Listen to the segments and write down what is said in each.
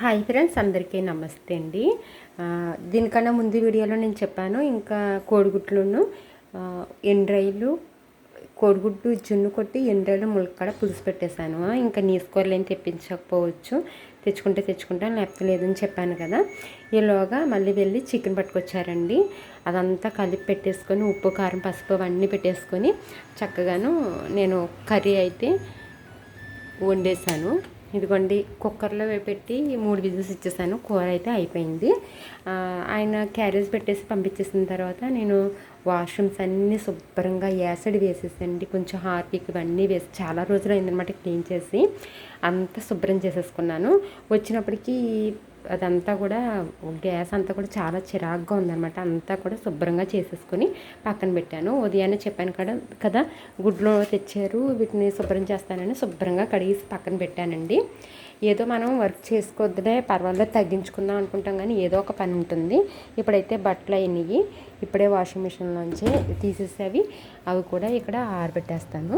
Hi friends అందరికీ నమస్తే అండి. దీనికన్నా ముందు వీడియోలో నేను చెప్పాను ఇంకా కోడిగుడ్లను ఎండ్రైలు ఎండ్రాయిలు కోడిగుడ్డు జున్ను కొట్టి ఎండ్రాయిలు ములక్కడ పులుసు పెట్టేశాను. ఇంకా నీసుకోవాలి అని తెప్పించకపోవచ్చు. తెచ్చుకుంటే తెచ్చుకుంటాను లేకపోతే లేదని చెప్పాను కదా. ఈలోగా మళ్ళీ వెళ్ళి చికెన్ పట్టుకొచ్చారండి. అదంతా కలిపి పెట్టేసుకొని ఉప్పు కారం పసుపు అవన్నీ పెట్టేసుకొని చక్కగాను నేను కర్రీ అయితే వండేసాను ఇదిగోండి కుక్కర్లో పెట్టి మూడు విజిల్స్ ఇచ్చేసాను. కూర అయితే అయిపోయింది. ఆయన క్యారేజ్ పెట్టేసి పంపించేసిన తర్వాత నేను వాష్రూమ్స్ అన్నీ శుభ్రంగా యాసిడ్ వేసేసండి. కొంచెం హార్పిక్ ఇవన్నీ వేసి చాలా రోజులు అయిందనమాట క్లీన్ చేసి అంతా శుభ్రం చేసేసుకున్నాను. వచ్చినప్పటికీ అదంతా కూడా గ్యాస్ అంతా కూడా చాలా చిరాగ్గా ఉందన్నమాట. అంతా కూడా శుభ్రంగా చేసేసుకొని పక్కన పెట్టాను. ఉదయాన్నే చెప్పాను కదా కదా గుడ్లు తెచ్చారు వీటిని శుభ్రం చేస్తానని శుభ్రంగా కడిగేసి పక్కన పెట్టానండి. ఏదో మనం వర్క్ చేసుకోవద్దులే పర్వాలేదు తగ్గించుకుందాం అనుకుంటాం కానీ ఏదో ఒక పని ఉంటుంది. ఇప్పుడైతే బట్టలు అయినవి ఇప్పుడే వాషింగ్ మిషన్లోంచి తీసేసేవి. అవి కూడా ఇక్కడ ఆరబెట్టేస్తాను.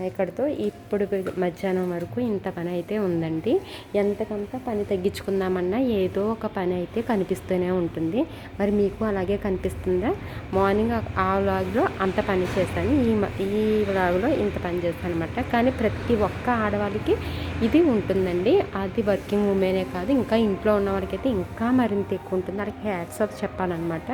ఇక్కడతో ఇప్పుడు మధ్యాహ్నం వరకు ఇంత పని అయితే ఉందండి. ఎంతకంత పని తగ్గించుకుందామన్నా ఏదో ఒక పని అయితే కనిపిస్తూనే ఉంటుంది. మరి మీకు అలాగే కనిపిస్తుందా? మార్నింగ్ ఆ వ్లాగ్లో అంత పని చేశాను ఈ మ- ఈ వ్లాగ్లో ఇంత పని చేస్తాను అనమాట కానీ ప్రతి ఒక్క ఆడవాళ్ళకి ఇది ఉంటుందండి. అది వర్కింగ్ ఉమెనే కాదు ఇంకా ఇంట్లో ఉన్న వాళ్ళకైతే ఇంకా మరింత ఎక్కువ ఉంటుంది. వాళ్ళకి హ్యాట్స్ ఆఫ్ చెప్పాలన్నమాట.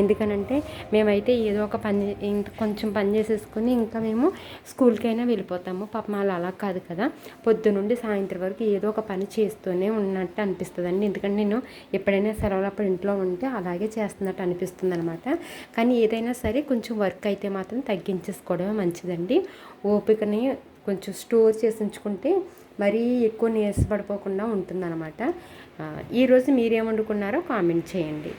ఎందుకనంటే మేమైతే ఏదో ఒక పని ఇంత కొంచెం పని చేసేసుకుని ఇంకా మేము స్కూల్కైనా వెళ్ళిపోతాము. పాపం వాళ్ళు అలా కాదు కదా. పొద్దు నుండి సాయంత్రం వరకు ఏదో ఒక పని చేస్తూనే ఉన్నట్టు అనిపిస్తుందండి. ఎందుకంటే నేను ఎప్పుడైనా సెలవులప్పుడు ఇంట్లో ఉంటే అలాగే చేస్తున్నట్టు అనిపిస్తుంది అనమాట కానీ ఏదైనా సరే కొంచెం వర్క్ అయితే మాత్రం తగ్గించేసుకోవడమే మంచిదండి. ఓపికని కొంచెం స్టోర్ చేసి ఉంచుకుంటే మరీ ఎక్కువ నీరసపడిపోకుండా ఉంటుందన్నమాట. ఈరోజు మీరేం వండుకున్నారో కామెంట్ చేయండి.